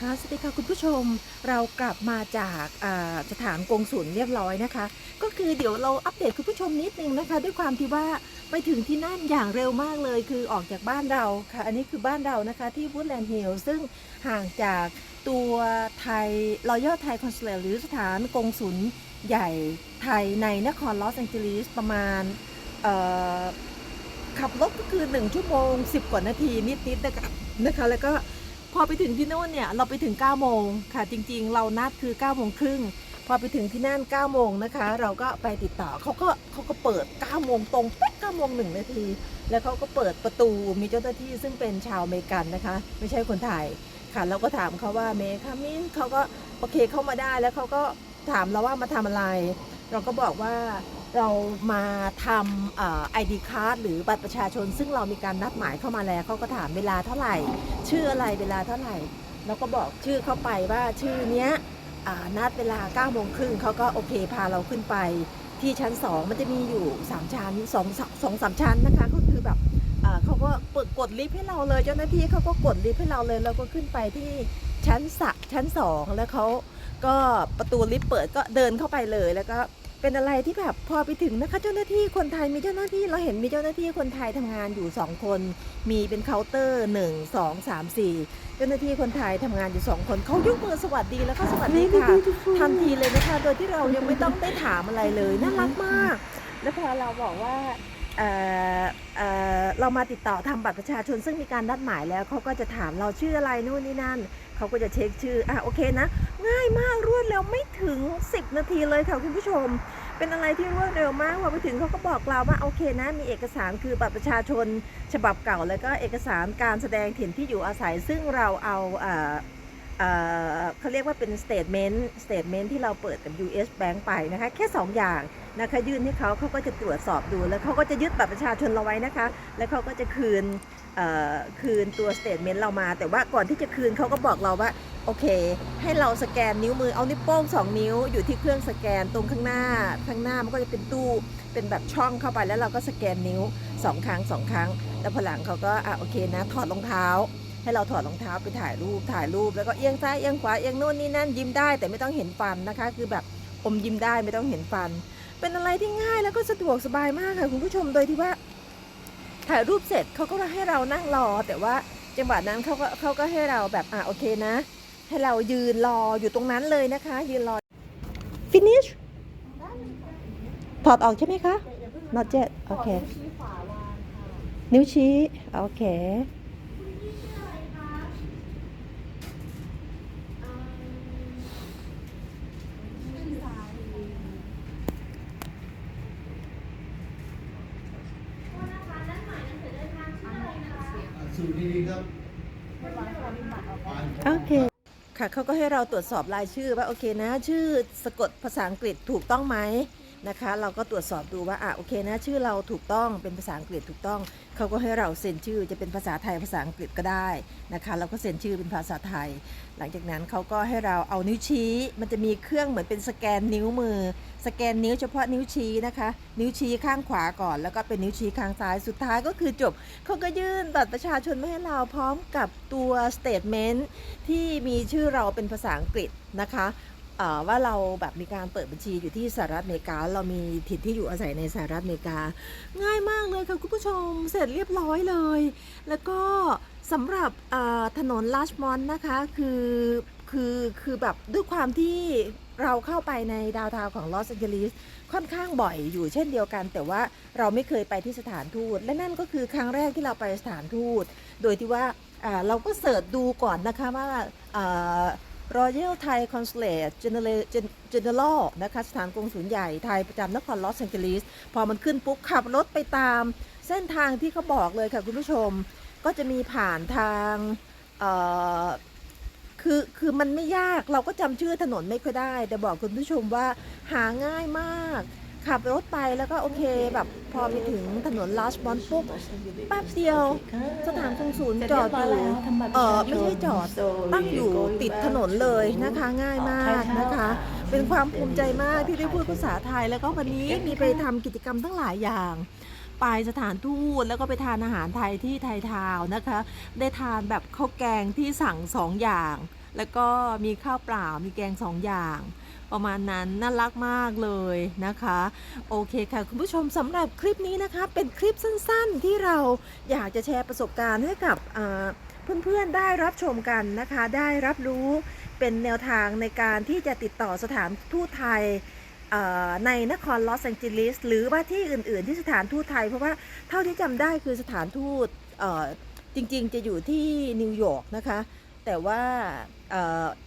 ค่ะสวัสดีค่ะคุณผู้ชมเรากลับมาจากสถานกงสุลเรียบร้อยนะคะ ก็คือเดี๋ยวเราอัปเดตคุณผู้ชมนิดนึงนะคะ ด้วยความที่ว่าไปถึงที่นั่นอย่างเร็วมากเลย คือออกจากบ้านเราค่ะ อันนี้คือบ้านเรานะคะที่ Woodland Hill ซึ่งห่างจากตัวไทย Royal Thai Consulate หรือสถานกงสุลใหญ่ไทยในนครลอสแองเจลิสประมาณขับรถก็คือ 1 ชั่วโมง 10 กว่านาทีนิดๆนะคะนะคะแล้วก็ พอไปถึงที่นู่นเนี่ยเราไปถึง9โมงค่ะ จริงๆ เรานัดคือ9โมงครึ่งพอไปถึงที่นั่น9โมงนะคะ เราก็ไปติดต่อเขาก็เขาก็เปิด9โมงตรงเป๊ะ9โมง1นาที แล้วเขาก็เปิดประตูมีเจ้าหน้าที่ซึ่งเป็นชาวอเมริกันนะคะ ไม่ใช่คนไทยค่ะเราก็ถามเขาว่าเมย์คามินเขาก็โอเคเข้ามาได้แล้วเขาก็ถามเราว่ามาทำอะไร เราก็บอกว่า เรามาทำไอดีคาร์ดหรือบัตรประชาชน ซึ่งเรามีการนัดหมายเข้ามาแล้วเขาก็ถามเวลาเท่าไหร่ ชื่ออะไรเวลาเท่าไหร่แล้วก็บอกชื่อเข้าไปว่าชื่อเนี้ยนัดเวลา9โมงครึ่งเขาก็โอเคพาเราขึ้นไป ที่ชั้น 2 มันจะมีอยู่ 3 ชั้น2องสองสามชั้นนะคะก็คือแบบเขาก็เปิดกดลิฟต์ให้เราเลยเจ้าหน้าที่เขาก็กดลิฟต์ให้เราเลยเราก็ขึ้นไปที่ชั้นสะชั้น 2 แล้วเขาก็ประตูลิฟต์เปิดก็เดินเข้าไปเลยแล้วก็ เป็นอะไรที่แบบพอไปถึงนะคะ เจ้าหน้าที่คนไทยมีเจ้าหน้าที่เราเห็นมีเจ้าหน้าที่คนไทยทำงานอยู่ 2 คน มีเป็นเคาน์เตอร์1 2 3 4 เจ้าหน้าที่คนไทยทำงานอยู่ 2 คนเขายกมือสวัสดีแล้วก็สวัสดีค่ะทันทีเลยนะคะ โดยที่เรายังไม่ต้องได้ถามอะไรเลยน่ารักมาก แล้วพอเราบอกว่า เรามาติดต่อทำบัตรประชาชนซึ่งมีการนัดหมายแล้วเขาก็จะถามเราชื่ออะไรนู่นนี่นั่นเขาก็จะเช็คชื่ออะโอเคนะ ง่ายมากรวดเร็วไม่ถึง 10 นาทีเลยค่ะคุณผู้ชม เป็นอะไรที่รวดเร็วมากพอไปถึงเขาก็บอกเราว่าโอเคนะ มีเอกสารคือบัตรประชาชน ฉบับเก่า แล้วก็เอกสารการแสดงถิ่นที่อยู่อาศัย ซึ่งเราเอา เขาเรียกว่าเป็น statement statement ที่เราเปิดกับ US Bank ไปนะคะ แค่ 2 อย่างนะคะยื่นให้เขาเขาก็จะตรวจสอบดู แล้วเขาก็จะยึดบัตรประชาชนเราไว้นะคะ แล้วเขาก็จะคืนคืนตัว statement เรามา แต่ว่าก่อนที่จะคืนเขาก็บอกเราว่า โอเค ให้เราสแกนนิ้วมือเอานิ้วโป้งสองนิ้วอยู่ที่เครื่องสแกนตรงข้างหน้าข้างหน้ามันก็จะเป็นตู้เป็นแบบช่องเข้าไปแล้วเราก็สแกนนิ้วสองครั้งสองครั้ง แล้วพอหลังเขาก็อะโอเคนะถอดรองเท้า ให้เราถอดรองเท้าไปถ่ายรูปถ่ายรูปแล้วก็เอียงซ้ายเอียงขวาเอียงโน่นนี่นั่นยิ้มได้แต่ไม่ต้องเห็นฟันนะคะ คือแบบอมยิ้มได้ไม่ต้องเห็นฟัน เป็นอะไรที่ง่ายแล้วก็สะดวกสบายมากค่ะคุณผู้ชมโดยที่ว่า ถ่ายรูปเสร็จเขาก็ให้เรานั่งรอ แต่ว่าจังหวะนั้นเขาก็เขาก็ให้เราแบบอะโอเคนะ ให้เรายืนรออยู่ตรงนั้นเลยนะคะ ยืนรอ finish ถอดออกใช่ไหมคะ not yet โอเค นิ้วชี้ โอเค สูตรดีๆครับ โอเค ค่ะเขาก็ให้เราตรวจสอบรายชื่อว่าโอเคนะ ชื่อสะกดภาษาอังกฤษถูกต้องไหม นะคะ เราก็ตรวจสอบดูว่าอะโอเคนะชื่อเราถูกต้องเป็นภาษาอังกฤษถูกต้อง เขาก็ให้เราเซ็นชื่อจะเป็นภาษาไทยภาษาอังกฤษก็ได้นะคะ เราก็เซ็นชื่อเป็นภาษาไทย หลังจากนั้นเขาก็ให้เราเอานิ้วชี้ มันจะมีเครื่องเหมือนเป็นสแกนนิ้วมือ สแกนนิ้วเฉพาะนิ้วชี้นะคะ นิ้วชี้ข้างขวาก่อน แล้วก็เป็นนิ้วชี้ข้างซ้ายสุดท้ายก็คือจบเขาก็ยื่นบัตรประชาชนมาให้เราพร้อมกับตัวสเต t เมนต์ที่มีชื่อเราเป็นภาษาอังกฤษนะคะ ว่าเราแบบมีการเปิดบัญชีอยู่ที่สหรัฐอเมริกา เรามีถิ่นที่อยู่อาศัยในสหรัฐอเมริกา ง่ายมากเลยค่ะคุณผู้ชมเสร็จเรียบร้อยเลย แล้วก็สำหรับถนนลาชมอนนะคะคือคือคือแบบด้วยความที่เราเข้าไปในดาวทาวของลอสแองเจลิสค่อนข้างบ่อยอยู่เช่นเดียวกัน แต่ว่าเราไม่เคยไปที่สถานทูต และนั่นก็คือครั้งแรกที่เราไปสถานทูต โดยที่ว่าเราก็เสิร์ชดูก่อนนะคะว่า Royal Thai Consulate General General นะคะสถานกงสุลใหญ่ไทยประจำนครลอสแองเจลิสพอมันขึ้นปุ๊บขับรถไปตามเส้นทางที่เขาบอกเลยค่ะคุณผู้ชมก็จะมีผ่านทางคือคือมันไม่ยากเราก็จำชื่อถนนไม่ค่อยได้ แต่บอกคุณผู้ชมว่าหาง่ายมาก ขับรถไปแล้วก็โอเคแบบพอไปถึงถนนลาสบอนปุ๊บแป๊บเดียว สถานกงศูนย์จอดอยู่เออไม่ใช่จอดตั้งอยู่ติดถนนเลยนะคะ ง่ายมากนะคะ เป็นความภูมิใจมากที่ได้พูดภาษาไทย แล้วก็วันนี้มีไปทำกิจกรรมทั้งหลายอย่างไปสถานทูตแล้วก็ไปทานอาหารไทยที่ไทยทาวนะคะ ได้ทานแบบข้าวแกงที่สั่งสองอย่าง แล้วก็มีข้าวเปล่ามีแกงสองอย่าง ประมาณนั้นน่ารักมากเลยนะคะ โอเคค่ะ คุณผู้ชมสำหรับคลิปนี้นะคะ เป็นคลิปสั้นๆ ที่เราอยากจะแชร์ประสบการณ์ให้กับเพื่อนๆได้รับชมกันนะคะ ได้รับรู้เป็นแนวทางในการที่จะติดต่อสถานทูตไทยในนครลอสแองเจลิสหรือว่าที่อื่น ๆ ที่สถานทูตไทย เพราะว่าเท่าที่จำได้คือสถานทูตจริง ๆ จะอยู่ที่นิวยอร์กนะคะ แต่ว่าเ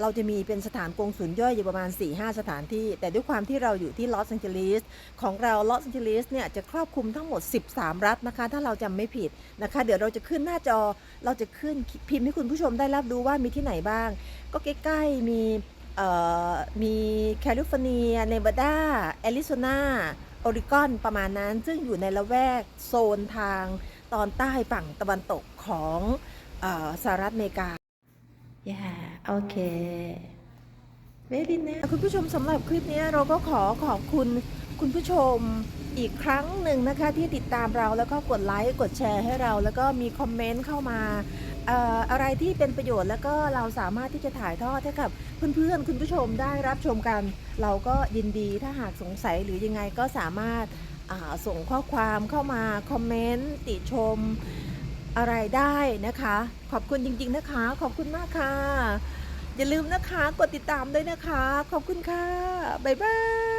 เราจะมีเป็นสถานกงสุลย่อยอยู่ประมาณ 4-5 สถานที่ แต่ด้วยความที่เราอยู่ที่ลอสแองเจลิสของเราลอสแองเจลิสเนี่ยจะครอบคลุมทั้งหมด 13 รัฐนะคะ ถ้าเราจำไม่ผิดนะคะ เดี๋ยวเราจะขึ้นหน้าจอเราจะขึ้นพิมพ์ให้คุณผู้ชมได้รับรู้ว่ามีที่ไหนบ้าง ก็ใกล้ๆมีมีแคลิฟอร์เนียเนวาดาแอริโซนาโอริกอนประมาณนั้น ซึ่งอยู่ในละแวกโซนทางตอนใต้ฝั่งตะวันตกของออสหรัฐอเมริกา yeah โอเค very nice คุณผู้ชมสำหรับคลิปนี้เราก็ขอขอบคุณคุณผู้ชมอีกครั้งหนึ่งนะคะที่ติดตามเราแล้วก็กดไลค์กดแชร์ให้เรา แล้วก็มีคอมเมนต์เข้ามาอะไรที่เป็นประโยชน์แล้วก็เราสามารถที่จะถ่ายทอดให้กับเพื่อนๆ คุณผู้ชมได้รับชมกัน เราก็ยินดีถ้าหากสงสัยหรือยังไงก็สามารถส่งข้อความเข้ามาคอมเมนต์ติชม อะไรได้นะคะ ขอบคุณจริง ๆนะคะ ขอบคุณมากค่ะ อย่าลืมนะคะ กดติดตามด้วยนะคะ ขอบคุณค่ะ บ๊ายบาย